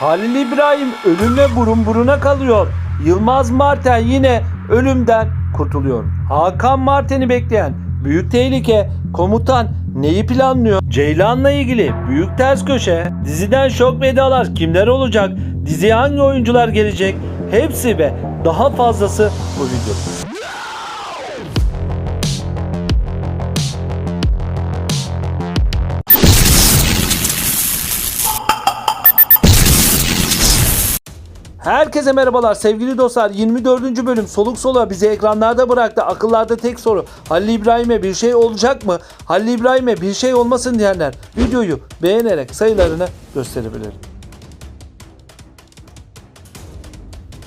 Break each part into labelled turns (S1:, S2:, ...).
S1: Halil İbrahim ölümle burun buruna kalıyor. Yılmaz Marten yine ölümden kurtuluyor. Hakan Marten'i bekleyen büyük tehlike komutan neyi planlıyor? Ceylan'la ilgili büyük ters köşe, diziden şok vedalar kimler olacak? Diziye hangi oyuncular gelecek? Hepsi ve daha fazlası bu videoda. Herkese merhabalar sevgili dostlar 24. bölüm soluk soluğa bizi ekranlarda bıraktı akıllarda tek soru Halil İbrahim'e bir şey olacak mı? Halil İbrahim'e bir şey olmasın diyenler videoyu beğenerek sayılarını gösterebilir.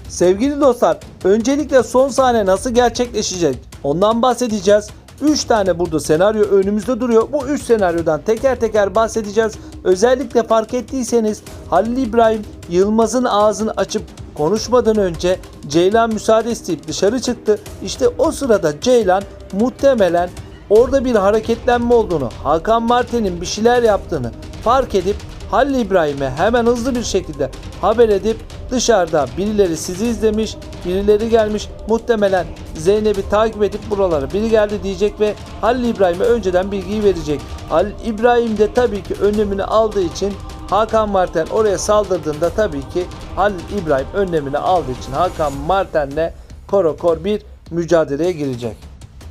S1: Sevgili dostlar öncelikle son sahne nasıl gerçekleşecek ondan bahsedeceğiz. 3 tane burada senaryo önümüzde duruyor. Bu 3 senaryodan teker teker bahsedeceğiz. Özellikle fark ettiyseniz Halil İbrahim Yılmaz'ın ağzını açıp konuşmadan önce Ceylan müsaade isteyip dışarı çıktı. İşte o sırada Ceylan muhtemelen orada bir hareketlenme olduğunu, Hakan Marten'in bir şeyler yaptığını fark edip Halil İbrahim'e hemen hızlı bir şekilde haber edip dışarıda birileri sizi izlemiş, birileri gelmiş muhtemelen Zeynep'i takip edip buralara biri geldi diyecek ve Halil İbrahim'e önceden bilgiyi verecek. Halil İbrahim de tabii ki önlemini aldığı için Hakan Marten oraya saldırdığında tabii ki Halil İbrahim önlemini aldığı için Hakan Marten'le korokor bir mücadeleye girecek.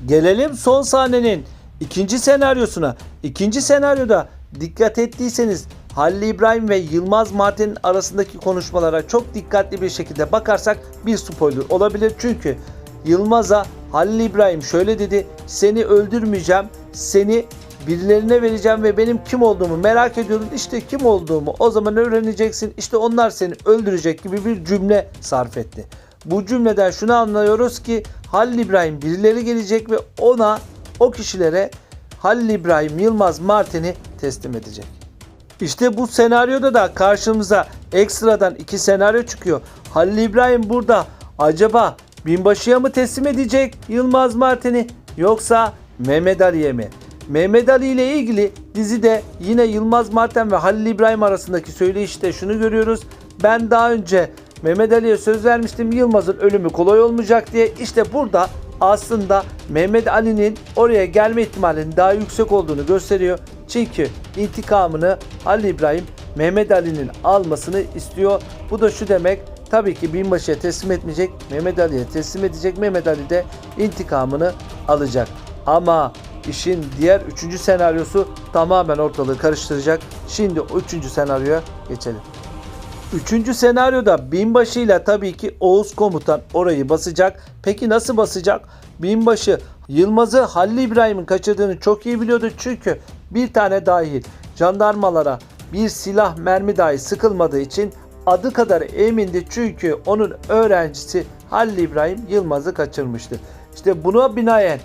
S1: Gelelim son sahnenin ikinci senaryosuna. İkinci senaryoda dikkat ettiyseniz Halil İbrahim ve Yılmaz Martin'in arasındaki konuşmalara çok dikkatli bir şekilde bakarsak bir spoiler olabilir. Çünkü Yılmaz'a Halil İbrahim şöyle dedi. Seni öldürmeyeceğim. Seni birilerine vereceğim ve benim kim olduğumu merak ediyordun. İşte kim olduğumu o zaman öğreneceksin. İşte onlar seni öldürecek gibi bir cümle sarf etti. Bu cümleden şunu anlıyoruz ki Halil İbrahim birileri gelecek ve ona o kişilere Halil İbrahim Yılmaz Martin'i teslim edecek. İşte bu senaryoda da karşımıza ekstradan iki senaryo çıkıyor. Halil İbrahim burada acaba binbaşıya mı teslim edecek Yılmaz Martin'i yoksa Mehmet Ali'ye mi? Mehmet Ali ile ilgili dizide yine Yılmaz Marten ve Halil İbrahim arasındaki söyleyişte şunu görüyoruz. Ben daha önce Mehmet Ali'ye söz vermiştim Yılmaz'ın ölümü kolay olmayacak diye. İşte burada aslında Mehmet Ali'nin oraya gelme ihtimalinin daha yüksek olduğunu gösteriyor. Çünkü intikamını Halil İbrahim Mehmet Ali'nin almasını istiyor. Bu da şu demek tabii ki binbaşıya teslim etmeyecek Mehmet Ali'ye teslim edecek. Mehmet Ali de intikamını alacak. Ama işin diğer üçüncü senaryosu tamamen ortalığı karıştıracak. Şimdi o üçüncü senaryoya geçelim. Üçüncü senaryoda binbaşı ile tabii ki Oğuz komutan orayı basacak. Peki nasıl basacak? Binbaşı Yılmaz'ı Halil İbrahim'in kaçırdığını çok iyi biliyordu. Çünkü bir tane dahil jandarmalara bir silah mermi dahi sıkılmadığı için adı kadar emindi. Çünkü onun öğrencisi Halil İbrahim Yılmaz'ı kaçırmıştı. İşte buna binaen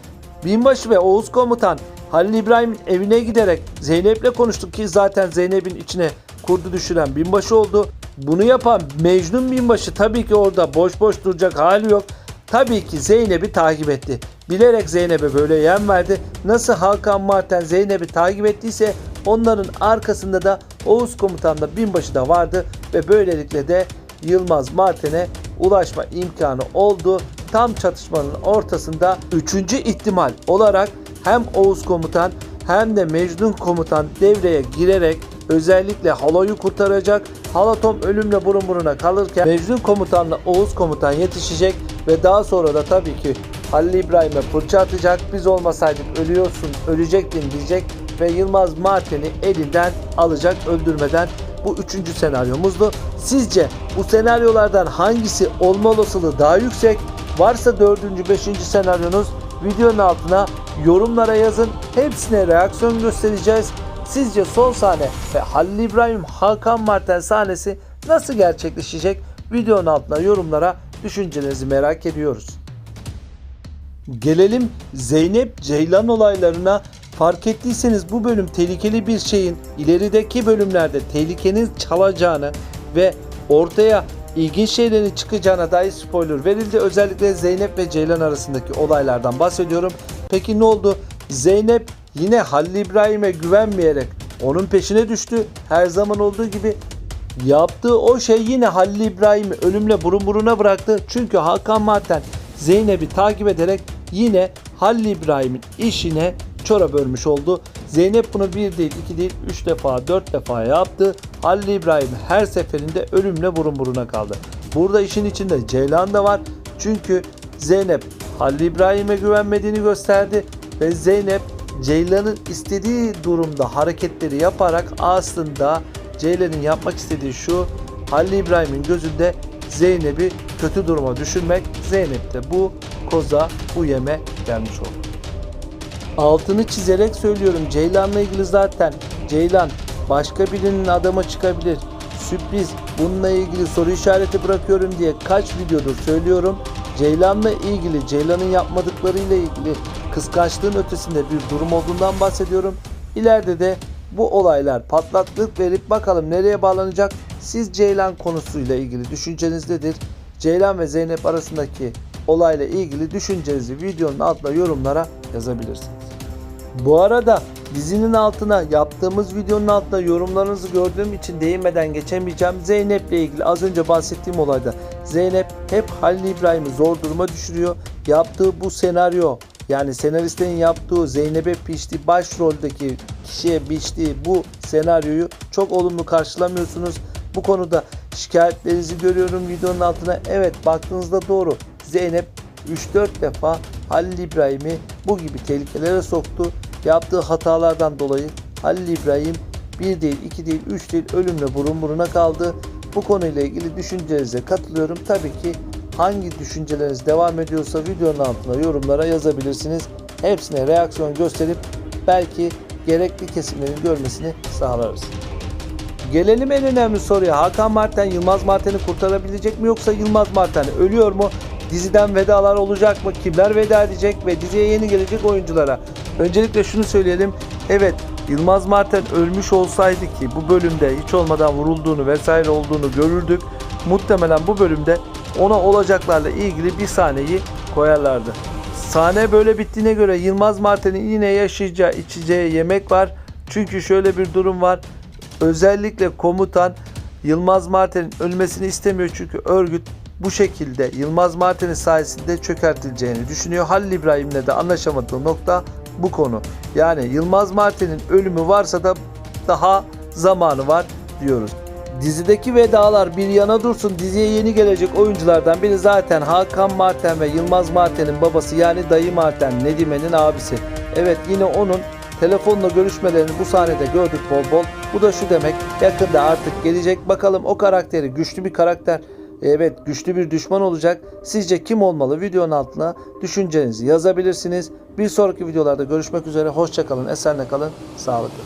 S1: Binbaşı ve Oğuz komutan Halil İbrahim'in evine giderek Zeynep'le konuştuk ki zaten Zeynep'in içine kurdu düşüren binbaşı oldu. Bunu yapan Mecnun binbaşı tabii ki orada boş boş duracak hali yok. Tabii ki Zeynep'i takip etti. Bilerek Zeynep'e böyle yem verdi. Nasıl Hakan Marten Zeynep'i takip ettiyse onların arkasında da Oğuz komutanla binbaşı da vardı ve böylelikle de Yılmaz Marten'e ulaşma imkanı oldu. Tam çatışmanın ortasında üçüncü ihtimal olarak hem Oğuz komutan hem de Mecnun komutan devreye girerek özellikle Halo'yu kurtaracak. Halatom ölümle burun buruna kalırken Mecnun komutanla Oğuz komutan yetişecek ve daha sonra da tabii ki Halil İbrahim'e fırça atacak. Biz olmasaydık ölüyorsun, ölecektin diyecek ve Yılmaz Martin'i elinden alacak öldürmeden bu üçüncü senaryomuzdu. Sizce bu senaryolardan hangisi olma olasılığı daha yüksek? Varsa dördüncü, beşinci senaryonuz videonun altına yorumlara yazın. Hepsine reaksiyon göstereceğiz. Sizce son sahne ve Halil İbrahim Hakan Marten sahnesi nasıl gerçekleşecek? Videonun altına yorumlara düşüncelerinizi merak ediyoruz. Gelelim Zeynep Ceylan olaylarına. Fark ettiyseniz bu bölüm tehlikeli bir şeyin ilerideki bölümlerde tehlikenin çalacağını ve ortaya ilginç şeylerin çıkacağına dair spoiler verildi. Özellikle Zeynep ve Ceylan arasındaki olaylardan bahsediyorum. Peki ne oldu? Zeynep yine Halil İbrahim'e güvenmeyerek onun peşine düştü. Her zaman olduğu gibi Yaptığı o şey yine Halil İbrahim'i ölümle burun buruna bıraktı. Çünkü Hakan Marten Zeynep'i takip ederek yine Halil İbrahim'in işine çorap örmüş oldu. Zeynep bunu bir değil, iki değil, üç defa, dört defa yaptı. Halil İbrahim her seferinde ölümle burun buruna kaldı. Burada işin içinde Ceylan da var. Çünkü Zeynep Halil İbrahim'e güvenmediğini gösterdi ve Zeynep Ceylan'ın istediği durumda hareketleri yaparak aslında Ceylan'ın yapmak istediği şu Halil İbrahim'in gözünde Zeynep'i kötü duruma düşürmek. Zeynep de bu koza bu yeme gelmiş oldu. Altını çizerek söylüyorum Ceylan'la ilgili zaten Ceylan başka birinin adama çıkabilir. Sürpriz bununla ilgili soru işareti bırakıyorum diye kaç videodur söylüyorum. Ceylan'la ilgili Ceylan'ın yapmadıklarıyla ilgili kıskançlığın ötesinde bir durum olduğundan bahsediyorum. İleride de bu olaylar patlaklık verip bakalım nereye bağlanacak. Siz Ceylan konusuyla ilgili düşünceniz nedir? Ceylan ve Zeynep arasındaki olayla ilgili düşüncenizi videonun altına yorumlara yazabilirsiniz. Bu arada dizinin altına yaptığımız videonun altına yorumlarınızı gördüğüm için değinmeden geçemeyeceğim. Zeynep'le ilgili az önce bahsettiğim olayda Zeynep hep Halil İbrahim'i zor duruma düşürüyor. Yaptığı bu senaryo yani senaristlerin yaptığı Zeynep'e piştiği başroldeki kişiye biçtiği bu senaryoyu çok olumlu karşılamıyorsunuz. Bu konuda şikayetlerinizi görüyorum videonun altına. Evet baktığınızda doğru. Zeynep 3-4 defa Halil İbrahim'i bu gibi tehlikelere soktu. Yaptığı hatalardan dolayı Halil İbrahim bir değil, iki değil, üç değil ölümle burun buruna kaldı. Bu konuyla ilgili düşüncelerinize katılıyorum. Tabii ki hangi düşünceleriniz devam ediyorsa videonun altına yorumlara yazabilirsiniz. Hepsine reaksiyon gösterip belki gerekli kesimlerin görmesini sağlarız. Gelelim en önemli soruya. Hakan Marten Yılmaz Marten'i kurtarabilecek mi yoksa Yılmaz Marten ölüyor mu? Diziden vedalar olacak mı? Kimler veda edecek ve diziye yeni gelecek oyunculara? Öncelikle şunu söyleyelim. Evet Yılmaz Marten ölmüş olsaydı ki bu bölümde hiç olmadan vurulduğunu vesaire olduğunu görürdük. Muhtemelen bu bölümde ona olacaklarla ilgili bir sahneyi koyarlardı. Sahne böyle bittiğine göre Yılmaz Marten'in yine yaşayacağı, içeceği yemek var. Çünkü şöyle bir durum var. Özellikle komutan Yılmaz Marten'in ölmesini istemiyor çünkü örgüt bu şekilde Yılmaz Marten'in sayesinde çökertileceğini düşünüyor. Halil İbrahim'le de anlaşamadığı nokta bu konu. Yani Yılmaz Marten'in ölümü varsa da daha zamanı var diyoruz. Dizideki vedalar bir yana dursun diziye yeni gelecek oyunculardan biri zaten Hakan Marten ve Yılmaz Marten'in babası yani dayı Marten Nedime'nin abisi. Evet yine onun telefonla görüşmelerini bu sahnede gördük bol bol. Bu da şu demek yakında artık gelecek bakalım o karakteri güçlü bir karakter. Evet güçlü bir düşman olacak. Sizce kim olmalı? Videonun altına düşüncenizi yazabilirsiniz. Bir sonraki videolarda görüşmek üzere. Hoşçakalın, esenle kalın, sağlıklı.